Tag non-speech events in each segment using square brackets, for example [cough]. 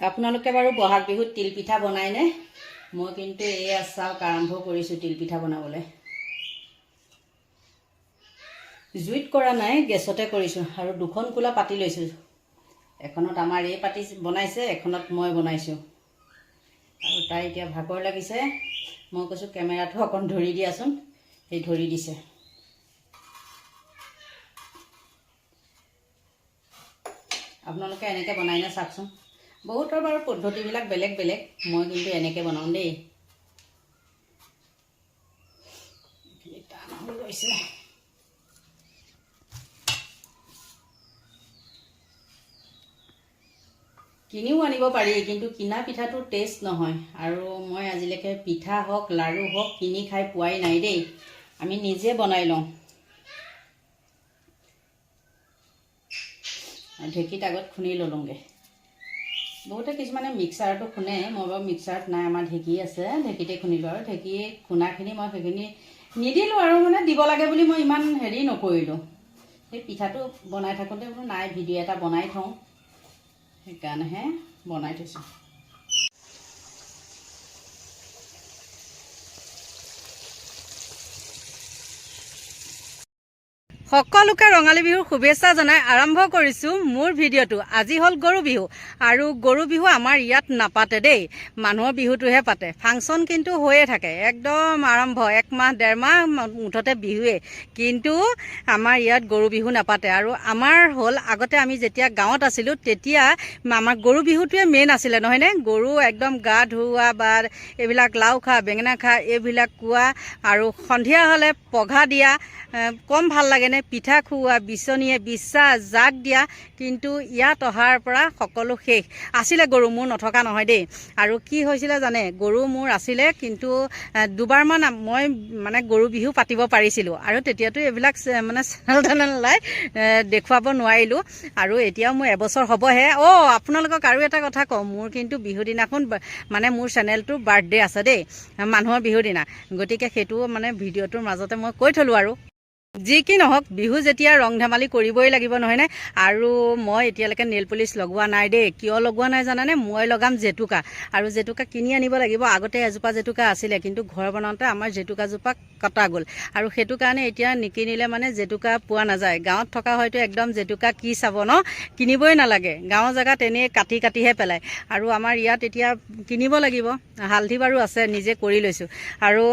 আপোনালোকে বাৰু বহাগ বিহুত তিলপিঠা বনায়নে মই কিন্তু এই চাওক আৰম্ভ কৰিছোঁ তিলপিঠা বনাবলৈ। জুইত কৰা নাই গেছতে কৰিছোঁ আৰু দুখন কোলা পাতি লৈছোঁ। এখনত আমাৰ এই পাতি বনাইছে এখনত মই বনাইছোঁ। আৰু তাই এতিয়া ভাগৰ লাগিছে। মই কৈছোঁ কেমেৰাটো অকণ ধৰি দিয়াচোন সেই ধৰি দিছে। আপোনালোকে এনেকৈ বনাইনে চাওকচোন? বহুতৰ বাৰু পদ্ধতিবিলাক বেলেগ বেলেগ। মই কিন্তু এনেকৈ বনাওঁ দেই। কিনিও আনিব পাৰি কিন্তু কিনা পিঠাটো টেষ্ট নহয়। আৰু মই আজিলৈকে পিঠা হওক লাড়ু হওক কিনি খাই পোৱাই নাই দেই। আমি নিজে বনাই লওঁ। ঢেঁকীত আগত খুন্দি ল'লোংগৈ। বহুতে কিছুমানে মিক্সাৰটো খুন্দে, মই বাৰু মিক্সাৰত নাই, আমাৰ ঢেঁকী আছে, ঢেঁকীতে খুন্দিলোঁ আৰু ঢেঁকী খুন্দাখিনি মই সেইখিনি নিদিলোঁ আৰু মানে দিব লাগে বুলি মই ইমান হেৰি নকৰিলোঁ। সেই পিঠাটো বনাই থাকোঁতে বোলো নাই, ভিডিঅ' এটা বনাই থওঁ। সেইকাৰণেহে বনাই থৈছোঁ। সকলোকে ৰঙালী বিহুৰ শুভেচ্ছা জনাই আৰম্ভ কৰিছোঁ মোৰ ভিডিঅ'টো। আজি হ'ল গৰু বিহু আৰু গৰু বিহু আমাৰ ইয়াত নাপাতে দেই মানুহৰ বিহুটোহে পাতে। ফাংচন কিন্তু হৈয়ে থাকে একদম আৰম্ভ এক মাহ ডেৰ মাহ মুঠতে বিহুৱে। কিন্তু আমাৰ ইয়াত গৰু বিহু নাপাতে আৰু আমাৰ হ'ল আগতে আমি যেতিয়া গাঁৱত আছিলোঁ তেতিয়া আমাৰ গৰু বিহুটোৱে মেইন আছিলে নহয়নে গৰু একদম গা ধুওৱা বা এইবিলাক লাও খা বেঙেনা খা এইবিলাক কোৱা আৰু সন্ধিয়া হ'লে পঘা দিয়া কম ভাল লাগেনে পিঠা খুওৱা বিচনীয়ে বিশ্বাস জাক দিয়া কিন্তু ইয়াত অহাৰ পৰা সকলো শেষ। আছিলে গৰু মোৰ নথকা নহয় দেই। আৰু কি হৈছিলে জানে? গৰু মোৰ আছিলে কিন্তু দুবাৰমান মই মানে গৰু বিহু পাতিব পাৰিছিলোঁ। আৰু তেতিয়াতো এইবিলাক মানে চেনেল টেনেল ওলাই দেখুৱাব নোৱাৰিলোঁ। আৰু এতিয়াও মোৰ এবছৰ হ'বহে। অঁ আপোনালোকক আৰু এটা কথা কওঁ। মোৰ কিন্তু বিহু দিনাখন মানে মোৰ চেনেলটোৰ বাৰ্থডে আছে দেই মানুহৰ বিহুৰ দিনা। গতিকে সেইটো মানে ভিডিঅ'টোৰ মাজতে মই কৈ থলোঁ আৰু। যি কি নহওক বিহু যেতিয়া ৰং ধেমালি কৰিবই লাগিব নহয়নে? আৰু মই এতিয়ালৈকে নেইল পলিচ লগোৱা নাই দেই। কিয় লগোৱা নাই জানানে? মই লগাম জেতুকা। আৰু জেতুকা কিনি আনিব লাগিব। আগতে এজোপা জেতুকা আছিলে কিন্তু ঘৰ বনাওঁতে আমাৰ জেতুকাজোপা কটা গ'ল। আৰু সেইটো কাৰণে এতিয়া নিকিনিলে মানে জেতুকা পোৱা নাযায়। গাঁৱত থকা হয়তো একদম জেতুকা কি চাব ন? কিনিবই নালাগে। গাঁৱৰ জেগাত এনেই কাটি কাটিহে পেলায়। আৰু আমাৰ ইয়াত এতিয়া কিনিব লাগিব। হালধি বাৰু আছে নিজে কৰি লৈছোঁ। আৰু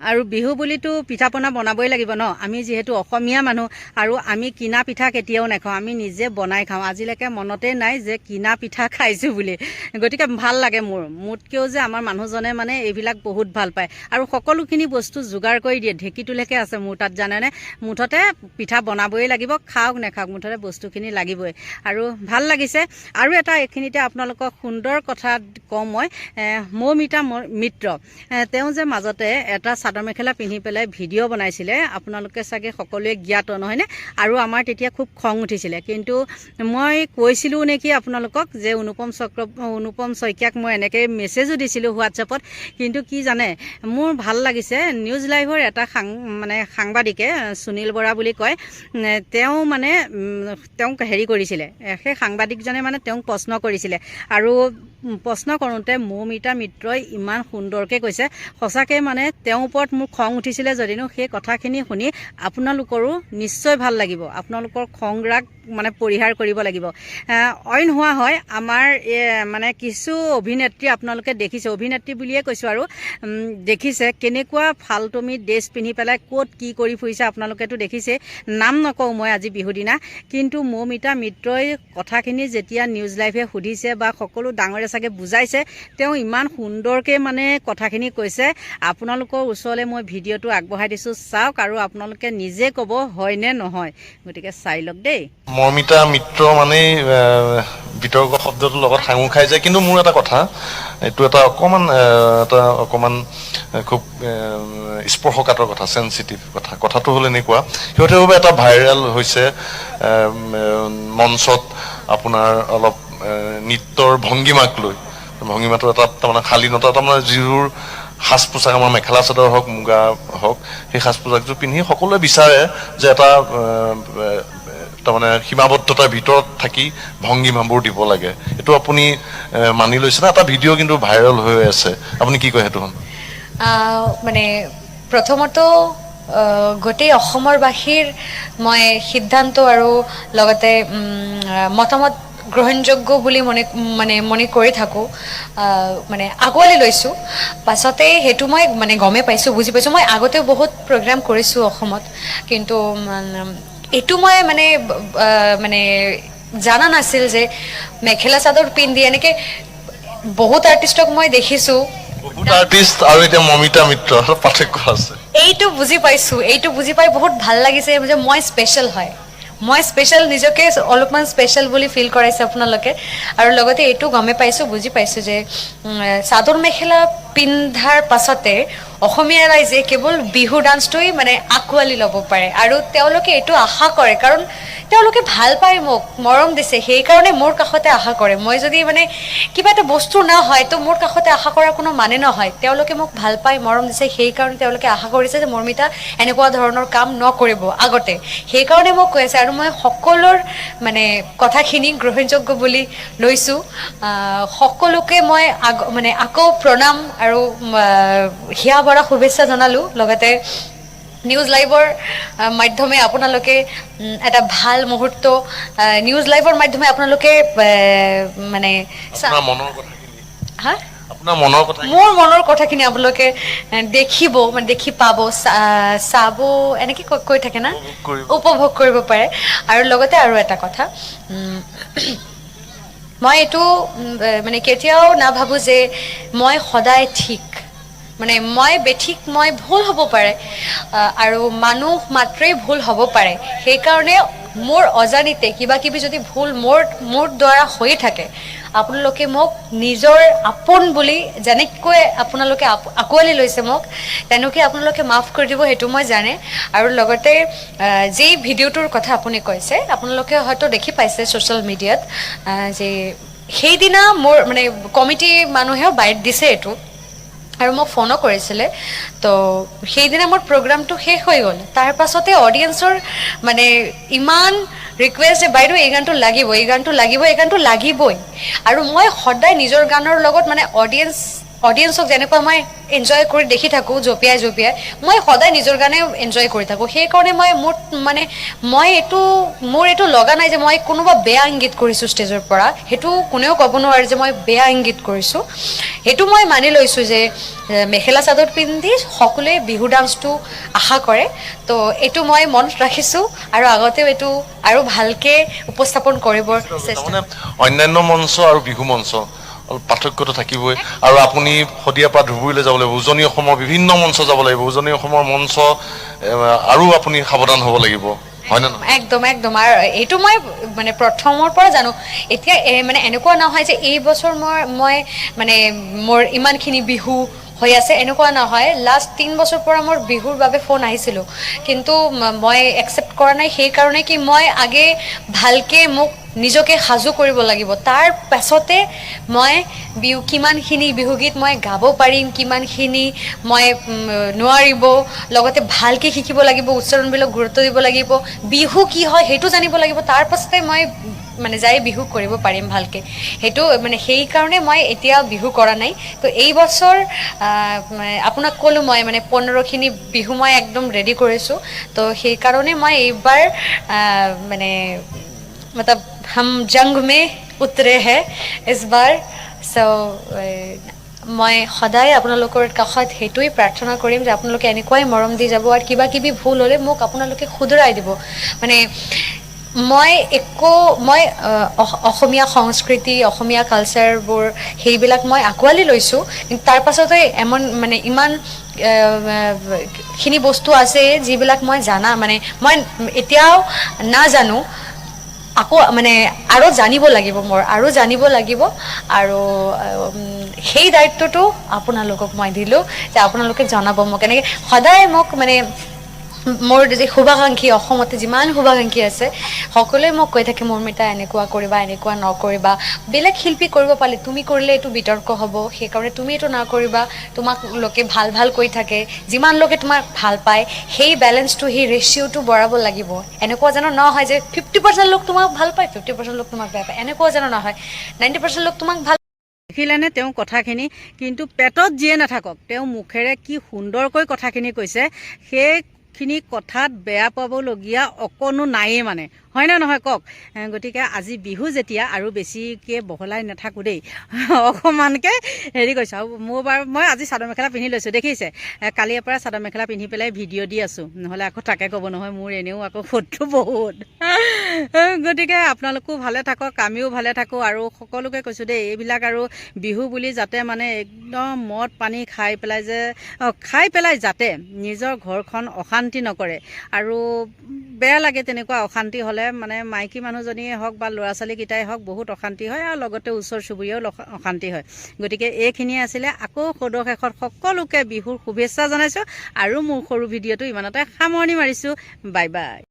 আৰু বিহু বুলিতো পিঠা পনা বনাবই লাগিব ন? আমি যিহেতু অসমীয়া মানুহ আৰু আমি কিনা পিঠা কেতিয়াও নাখাওঁ আমি নিজে বনাই খাওঁ। আজিলৈকে মনতেই নাই যে কিনা পিঠা [laughs] খাইছোঁ বুলি। গতিকে ভাল লাগে মোৰ। মোতকৈও যে আমাৰ মানুহজনে মানে এইবিলাক বহুত ভাল পায়। আৰু সকলোখিনি বস্তু যোগাৰ কৰি দিয়ে। ঢেঁকীটোলৈকে আছে মোৰ তাত জানেনে? মুঠতে পিঠা বনাবই লাগিব খাওক নাখাওক মুঠতে বস্তুখিনি লাগিবই। আৰু ভাল লাগিছে। আৰু এটা এইখিনিতে আপোনালোকক সুন্দৰ কথা কওঁ মই এ, মৌমিতা ম- মিত্ৰ। তেওঁ যে মাজতে এটা চাদৰ মেখেলা পিন্ধি পেলাই ভিডিঅ' বনাইছিলে। আপোনালোকে চাগে সকলোৱে জ্ঞাত নহয়নে? আৰু আমাৰ তেতিয়া খুব খং উঠিছিলে। কিন্তু মই কৈছিলোঁ নেকি আপোনালোকক যে অনুপম চক্ৰ, অনুপম শইকীয়াক মই এনেকৈ মেছেজো দিছিলোঁ হোৱাটছএপত কিন্তু কি জানে, মোৰ ভালো লাগিছে। নিউজ লাইভৰ এটা সাং মানে সাংবাদিকে, সুনীল বৰা বুলি কয় তেওঁ মানে তেওঁক হেৰি কৰিছিলে। সেই সাংবাদিকজনে মানে তেওঁক প্ৰশ্ন কৰিছিলে। আৰু প্ৰশ্ন কৰোঁতে মৌমিতা মিত্ৰই ইমান সুন্দৰকৈ কৈছে। সঁচাকৈ মানে তেওঁৰ ওপৰত মোৰ খং উঠিছিলে যদিনো সেই কথাখিনি শুনি আপোনালোকৰো নিশ্চয় ভাল লাগিব। আপোনালোকৰ খং ৰাগ মানে পৰিহাৰ কৰিব লাগিব। অইন হোৱা হয় আমাৰ মানে কিছু অভিনেত্ৰী আপোনালোকে দেখিছে অভিনেত্ৰী বুলিয়ে কৈছোঁ আৰু দেখিছে কেনেকুৱা ফালতুমি ড্ৰেছ পিন্ধি পেলাই ক'ত কি কৰি ফুৰিছে আপোনালোকেতো দেখিছে। নাম নকওঁ মই আজি বিহু দিনা কিন্তু মৌমিতা মিত্ৰই কথাখিনি যেতিয়া নিউজ লাইভে সুধিছে বা সকলো ডাঙৰে চাগে বুজাইছে তেওঁ ইমান সুন্দৰকৈ মানে কথাখিনি কৈছে। আপোনালোকৰ ওচৰলৈ মই ভিডিঅ'টো আগবঢ়াই দিছোঁ। চাওক আৰু আপোনালোকে নিজে ক'ব হয়নে নহয়। গতিকে চাই লওক দেই। মৰ্মিতা মিত্ৰ মানেই বিতৰ্ক শব্দটোৰ লগত সাঙুৰ খাই যায়। কিন্তু মোৰ এটা কথা এইটো এটা অকণমান এটা অকণমান খুব স্পৰ্শকাতৰ কথা চেঞ্চিটিভ কথা। কথাটো হ'ল এনেকুৱা শেহতীয়াভাৱে এটা ভাইৰেল হৈছে মঞ্চত আপোনাৰ অলপ নৃত্যৰ ভংগীমাক লৈ। ভংগীমাটো এটা তাৰমানে শালীনতা তাৰমানে যিবোৰ সাজ পোছাক আমাৰ মেখেলা চাদৰ হওক, মুগা হওক, সেই সাজ পোছাকযোৰ পিন্ধি সকলোৱে বিচাৰে যে এটা তাৰমানে সীমাবদ্ধতাৰ ভিতৰত থাকি ভংগীমাবোৰ দিব লাগে। এইটো আপুনি মানি লৈছে না? এটা ভিডিঅ' কিন্তু ভাইৰেল হৈ আছে। আপুনি কি কয় সেইটো মানে প্ৰথমত গোটেই অসমৰবাসীৰ মই সিদ্ধান্ত আৰু লগতে মতামত গ্ৰহণযোগ্য বুলি মনে মানে মনে কৰি থাকোঁ। মানে আগুৱালি লৈছোঁ। পাছতে সেইটো মই মানে গমেই পাইছোঁ বুজি পাইছোঁ। মই আগতেও বহুত প্ৰগ্ৰাম কৰিছোঁ অসমত কিন্তু এইটো মই মানে মানে জানা নাছিল যে মেখেলা চাদৰ পিন্ধি এনেকৈ বহুত আৰ্টিষ্টক মই দেখিছোঁ। এইটো বুজি পাইছো এইটো বুজি পাই বহুত ভালো লাগিছে যে মই স্পেচিয়েল হয়। মই স্পেচিয়েল নিজকে অলপমান স্পেচিয়েল বুলি ফিল কৰাইছে আপোনালোকে। আৰু লগতে এইটো গমেই পাইছোঁ, বুজি পাইছোঁ যে চাদৰ মেখেলা পিন্ধাৰ পাছতে অসমীয়া ৰাইজে কেৱল বিহু ডান্সটোৱেই মানে আঁকোৱালি ল'ব পাৰে। আৰু তেওঁলোকে এইটো আশা কৰে, কাৰণ তেওঁলোকে ভালো পায় মোক, মৰম দিছে, সেইকাৰণে মোৰ কাষতে আশা কৰে। মই যদি মানে কিবা এটা বস্তু নহয় তো মোৰ কাষতে আশা কৰাৰ কোনো মানে নহয়। তেওঁলোকে মোক ভালো পায়, মৰম দিছে, সেইকাৰণে তেওঁলোকে আশা কৰিছে যে মৰ্মিতা এনেকুৱা ধৰণৰ কাম নকৰিব আগতে। সেইকাৰণে মোক কৈ আছে আৰু মই সকলোৰ মানে কথাখিনি গ্ৰহণযোগ্য বুলি লৈছোঁ। সকলোকে মই আগ মানে আকৌ প্ৰণাম আৰু হিয়া ভৰা শুভেচ্ছা জনালোঁ। লগতে নিউজ লাইভৰ মাধ্যমে আপোনালোকে এটা ভালো মুহূৰ্ত নিউজ লাইভৰ মাধ্যমে আপোনালোকে মানে হা? মনৰ মোৰ মনৰ কথাখিনি আপোনালোকে দেখিব মানে দেখি পাব চাব এনেকৈ কৈ- থাকে না। উপভোগ কৰিব। পাৰে। আৰু লগতে আৰু এটা কথা মই এইটো মানে কেতিয়াও নাভাবোঁ যে মই সদায় ঠিক। মানে মই বেঠিক মই ভুল হ'ব পাৰে আৰু মানুহ মাত্ৰেই ভুল হ'ব পাৰে। সেইকাৰণে মোৰ অজানিতে কিবা কিবি যদি ভুল মোৰ মোৰ দ্বাৰা হৈ থাকে আপোনালোকে মোক নিজৰ আপোন বুলি যেনেকৈ আপোনালোকে আপ- আঁকোৱালি লৈছে মোক তেনেকৈ আপোনালোকে মাফ কৰি দিব সেইটো মই জানে। আৰু লগতে যি ভিডিঅ'টোৰ কথা আপুনি কৈছে আপোনালোকে হয়তো দেখি পাইছে ছ'চিয়েল মিডিয়াত যে সেইদিনা মোৰ মানে কমিটি মানুহেও বাইট দিছে এইটো। আৰু মোক ফোনো কৰিছিলে। তো সেইদিনা মোৰ প্ৰগ্ৰামটো শেষ হৈ গ'ল। তাৰ পাছতে অডিয়েঞ্চৰ মানে ইমান ৰিকুৱেষ্ট যে, বাইদেউ, এই গানটো লাগিব, এই গানটো লাগিব, এই গানটো লাগিবই। আৰু মই সদায় নিজৰ গানৰ লগত মানে অডিয়েঞ্চ অডিয়েঞ্চক যেনেকুৱা মই এনজয় কৰি দেখি থাকোঁ জঁপিয়াই জঁপিয়াই মই সদায় নিজৰ গানে এনজয় কৰি থাকোঁ। সেইকাৰণে মই মোৰ মানে মই এইটো মোৰ এইটো লগা নাই যে মই কোনোবা বেয়া ইংগিত কৰিছোঁ ষ্টেজৰ পৰা। সেইটো কোনেও ক'ব নোৱাৰে যে মই বেয়া ইংগিত কৰিছোঁ। সেইটো মই মানি লৈছোঁ যে মেখেলা চাদৰ পিন্ধি সকলোৱে বিহু ডান্সটো আশা কৰে। তো এইটো মই মনত ৰাখিছোঁ আৰু আগতেও এইটো আৰু ভালকৈ উপস্থাপন কৰিবৰ চেষ্টা। অন্যান্য মঞ্চ আৰু বিহু মঞ্চ পাৰ্থক্যটো থাকিবই। আৰু আপুনি শদিয়াৰ পৰা ধুবুৰীলৈ যাব লাগিব। উজনি অসমৰ বিভিন্ন মঞ্চ যাব লাগিব। উজনি অসমৰ মঞ্চ আৰু আপুনি সাৱধান হ'ব লাগিব। একদম একদম। আৰু এইটো মই মানে প্ৰথমৰ পৰা জানো। এতিয়া মানে এনেকুৱা নহয় যে এই বছৰ মই মই মানে মোৰ ইমানখিনি বিহু হৈ আছে এনেকুৱা নহয়। লাষ্ট তিনি বছৰ পৰা মোৰ বিহুৰ বাবে ফোন আহিছিলোঁ। কিন্তু মই একচেপ্ট কৰা নাই সেইকাৰণে কি মই আগে ভালকৈ মোক নিজকে সাজু কৰিব লাগিব। তাৰ পাছতে মই বিহু কিমানখিনি বিহুগীত মই গাব পাৰিম কিমানখিনি মই নোৱাৰিব লগতে ভালকৈ শিকিব লাগিব উচ্চাৰণবিলাক গুৰুত্ব দিব লাগিব। বিহু কি হয় সেইটো জানিব লাগিব। তাৰ পাছতে মই মানে যাই বিহু কৰিব পাৰিম ভালকৈ। সেইটো মানে সেইকাৰণে মই এতিয়া বিহু কৰা নাই। তো এই বছৰ মানে আপোনাক ক'লোঁ মই মানে পোন্ধৰখিনি বিহু মই একদম ৰেডি কৰিছোঁ। তো সেইকাৰণে মই এইবাৰ মানে মতলব হম জংগ মে উতৰে হে ইছবাৰ চ' মই সদায় আপোনালোকৰ কাষত সেইটোৱেই প্ৰাৰ্থনা কৰিম যে আপোনালোকে এনেকুৱাই মৰম দি যাব আৰু কিবা কিবি ভুল হ'লে মোক আপোনালোকে শুধৰাই দিব। মানে মই একো মই অসমীয়া সংস্কৃতি অসমীয়া কালচাৰবোৰ সেইবিলাক মই আঁকোৱালি লৈছোঁ কিন্তু তাৰ পাছতে এমন মানে ইমান খিনি বস্তু আছে যিবিলাক মই জানা মানে মই এতিয়াও নাজানো আকৌ মানে আৰু জানিব লাগিব মোৰ আৰু জানিব লাগিব আৰু সেই দায়িত্বটো আপোনালোকক মই দিলোঁ যে আপোনালোকে জনাব মোক এনেকৈ সদায় মোক মানে মোৰ যে শুভাকাংক্ষী, অসমতে যিমান শুভাকাংক্ষী আছে, সকলোৱে মোক কৈ থাকে, মোৰ মিতা, এনেকুৱা কৰিবা, এনেকুৱা নকৰিবা। বেলেগ শিল্পী কৰিব পালে তুমি কৰিলে এইটো বিতৰ্ক হ'ব। সেইকাৰণে তুমি এইটো নকৰিবা। তোমাক লোকে ভালো ভালো কৈ থাকে। যিমান লোকে তোমাক ভালো পায়, সেই বেলেঞ্চটো সেই ৰেচিঅ'টো বঢ়াব লাগিব। এনেকুৱা জানো নহয় যে ফিফটি পাৰ্চেণ্ট লোক তোমাক ভালো পায় ফিফটি পাৰ্চেণ্ট লোক তোমাক বেয়া পায়। এনেকুৱা জানো নহয়। নাইণ্টি পাৰ্চেণ্ট লোক তোমাক ভালো দেখিলেনে তেওঁ কথাখিনি? কিন্তু পেটত যিয়ে নাথাকক, তেওঁ মুখেৰে কি সুন্দৰকৈ কথাখিনি কৈছে সেইখিনি কথাত বেয়া পাবলগীয়া অকণো নায়েই মানে। হয়নে নহয় কওক? গতিকে আজি বিহু যেতিয়া আৰু বেছিকৈ বহলাই নাথাকোঁ দেই। [laughs] অকণমানকৈ হেৰি কৈছোঁ আৰু মোৰ বাৰু মই আজি চাদৰ মেখেলা পিন্ধি লৈছোঁ দেখিছে? কালিৰ পৰা চাদৰ মেখেলা পিন্ধি পেলাই ভিডিঅ' দি আছোঁ। নহ'লে আকৌ তাকে ক'ব নহয় মোৰ এনেও আকৌ শত্ৰু বহুত। [laughs] গতিকে আপোনালোকো ভালে থাকক আমিও ভালে থাকোঁ। আৰু সকলোকে কৈছোঁ দেই এইবিলাক আৰু বিহু বুলি যাতে মানে একদম মদ পানী খাই পেলাই যে খাই পেলাই যাতে নিজৰ ঘৰখন অশান্তি নকৰে। আৰু বেয়া লাগে তেনেকুৱা অশান্তি হ'লে মানে মাইকী মানুহজনীয়ে হওক বা ল'ৰা ছোৱালীকেইটাই হওক বহুত অশান্তি হয় আৰু লগতে ওচৰ চুবুৰীয়াও অশান্তি হয়। গতিকে এইখিনিয়ে আছিলে। আকৌ সদৌ শেষত সকলোকে বিহুৰ শুভেচ্ছা জনাইছোঁ আৰু মোৰ সৰু ভিডিঅ'টো ইমানতে সামৰণি মাৰিছোঁ। Bye bye